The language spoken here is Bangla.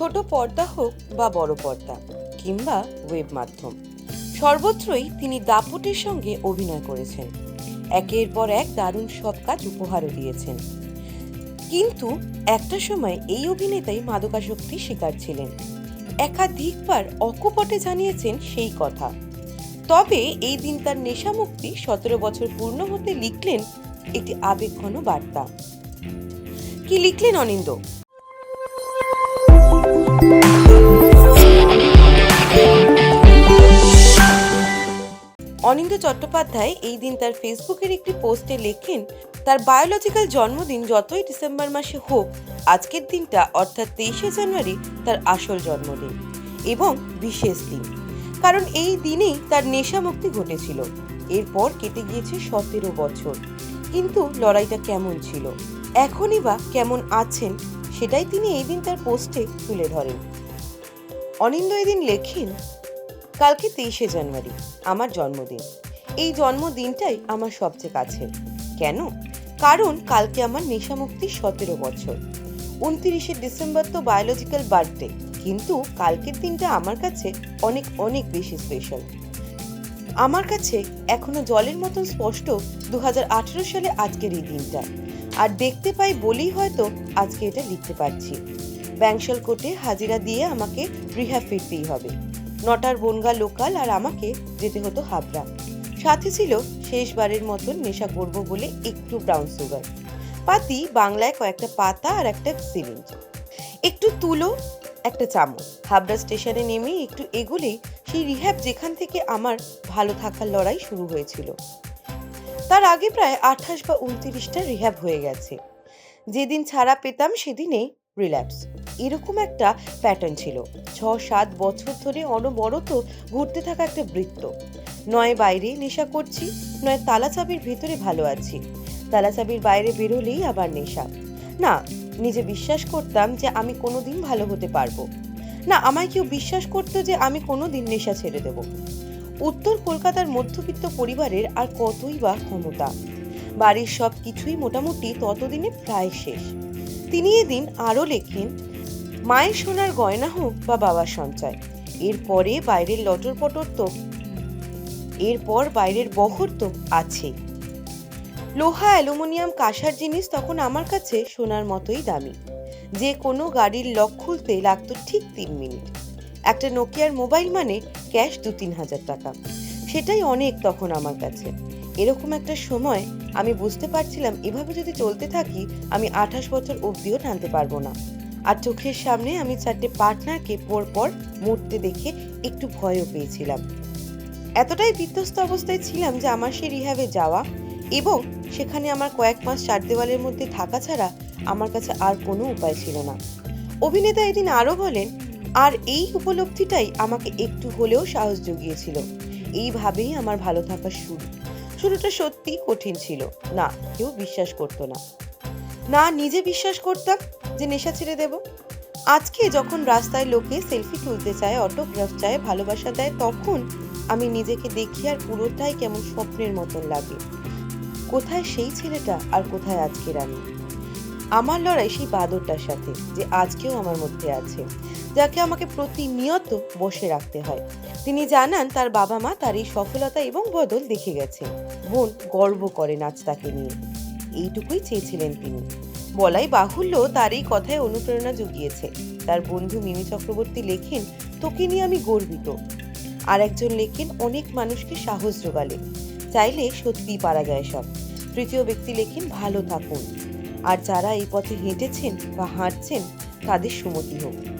ছোট পর্দা হোক বা বড় পর্দা, কিংবা ওয়েব মাধ্যম। সর্বত্রই তিনি দাপটের সঙ্গে অভিনয় করেছেন। একের পর এক দারুণ সব কাজ উপহারও দিয়েছেন। কিন্তু একটা সময় এই অভিনেতাই মাদকাসক্তির শিকার ছিলেন। একাধিকবার অকপটে জানিয়েছেন সেই কথা। তবে এই দিন তার নেশামুক্তি সতেরো বছর পূর্ণ হতে লিখলেন একটি আবেগঘন বার্তা। কি লিখলেন অনিন্দ? অনিন্দ চট্টোপাধ্যায় এই দিন তার ফেসবুকের একটি পোস্টে লেখেন, তার বায়োলজিক্যাল জন্মদিন যতই ডিসেম্বর মাসে হোক, আজকের দিনটা অর্থাৎ তেইশে জানুয়ারি তার আসল জন্মদিন এবং বিশেষ দিন। কারণ এই দিনেই তার নেশামুক্তি ঘটেছিল। এরপর কেটে গিয়েছে সতেরো বছর। কিন্তু লড়াইটা কেমন ছিল? এখনই বা কেমন আছেন সেটাই তিনি এই দিন তার পোস্টে তুলে ধরেন। অনিন্দ এদিন লেখেন, কালকে তেইশে জানুয়ারি, আমার জন্মদিন। এই জন্মদিনটাই আমার সবচেয়ে কাছে কেন? কারণ কালকে আমার নেশামুক্তির সতেরো বছর। উনত্রিশে ডিসেম্বর তো বায়োলজিক্যাল বার্থডে, কিন্তু কালকের দিনটা আমার কাছে অনেক অনেক বেশি স্পেশাল। আমার কাছে এখনও জলের মতন স্পষ্ট দু হাজার আঠারো সালে আজকের এই দিনটা। আর দেখতে পাই বলেই হয়তো আজকে এটা লিখতে পারছি। ব্যাংশাল কোর্টে হাজিরা দিয়ে আমাকে রিহ্যাব ফিরতেই হবে। নটার বনগা লোকাল আর আমাকে যেতে হতো হাবড়া। সাথে ছিল শেষবারের মতন নেশা করব বলে একটু ব্রাউন সুগার পাতি বাংলায় কয়েকটা পাতা আর একটা সিরিঞ্জ একটু তুলো, একটা চামচ। হাবড়া স্টেশনে নেমে একটু এগোলেই সেই রিহ্যাব যেখান থেকে আমার ভালো থাকার লড়াই শুরু হয়েছিল। তার আগে প্রায় আঠাশ বা উনত্রিশটা রিহ্যাব হয়ে গেছে। যেদিন ছাড়া পেতাম সেদিনেই রিল্যাপস এরকম একটা প্যাটার্ন ছিল। ছ সাত বছর ধরে অনবরত ঘুরতে থাকা একটা বৃত্ত। নয় বাইরে নেশা করছি, নয় তালা চাবির ভেতরে ভালো আছি। তালা চাবির বাইরে বেরোলেই আবার নেশা। না, নিজে বিশ্বাস করতাম যে আমি কোনোদিন ভালো হতে পারব। না, আমায় কেউ বিশ্বাস করতো যে আমি কোনোদিন নেশা ছেড়ে দেব। উত্তর কলকাতার মধ্যবিত্ত পরিবারের আর কতই বা ক্ষমতা। বাড়ির সব কিছুই মোটামুটি ততদিনে প্রায় শেষ। তিনি এদিন আরও লেখেন, মায়ের সোনার গয়না হোক বা বাবার সঞ্চয়, এরপরে বাইরের লটর পটর তো, এরপর বাইরের বহর তো আছে। লোহা, অ্যালুমিনিয়াম, কাঁসার জিনিস তখন আমার কাছে সোনার মতোই দামি। যে কোনো গাড়ির লক খুলতে লাগতো ঠিক তিন মিনিট। একটা নোকিয়ার মোবাইল মানে ক্যাশ দু তিন হাজার টাকা। সেটাই অনেক তখন আমার কাছে। এরকম একটা সময় আমি বুঝতে পারছিলাম, এভাবে যদি চলতে থাকি, আমি আঠাশ বছর অবধিও টানতে পারব না। আর চোখের সামনে আমি চারটে পার্টনারকে পর পর মরতে দেখে একটু ভয়ও পেয়েছিলাম। এতটাই বিধ্বস্ত অবস্থায় ছিলাম যে আমার সেই রিহ্যাবে যাওয়া এবং সেখানে আমার কয়েক মাস চার দেওয়ালের মধ্যে থাকা ছাড়া আমার কাছে আর কোনো উপায় ছিল না। অভিনেতা এদিন আরও বলেন আর এই উপলব্ধিটাই আমাকে একটু হলেও সাহস জুগিয়েছিল। এইভাবেই আমার ভালো থাকার শুরু। শুরুটা সত্যিই কঠিন ছিল। না, কেউ বিশ্বাস করতো না। না, নিজে বিশ্বাস করতাম যে নেশা ছেড়ে দেব। আজকে যখন রাস্তায় লোকে সেলফি তুলতে চায়, অটোগ্রাফ চায়, ভালোবাসা দেয়, তখন আমি নিজেকে দেখি আর পুরোটাই কেমন স্বপ্নের মতন লাগে। কোথায় সেই ছেলেটা আর কোথায় আজকের আমি আমার লড়াই সেই বাদরটার সাথে, যে আজকেও আমার মধ্যে আছে। যাকে আমাকে প্রতিনিয়ত বসে রাখতে হয়। তিনি জানান, তার বাবা মা তার এই সফলতা এবং বদল দেখে গেছে। বোন গর্ব করে নাচ তাকে নিয়ে। এইটুকুই চেয়েছিলেন তিনি। বলাই বাহুল্য তার এই কথায় অনুপ্রেরণা জুগিয়েছে। তার বন্ধু মিমি চক্রবর্তী লেখেন, তোকে নিয়ে আমি গর্বিত। আর একজন লেখেন, অনেক মানুষকে সাহস জোগালে। চাইলে সত্যিই পারা যায় সব। তৃতীয় ব্যক্তি লেখেন, ভালো থাকুন। আর যারা এই পথে হেঁটেছেন বা হাঁটছেন, তাদের সুমতি হোক।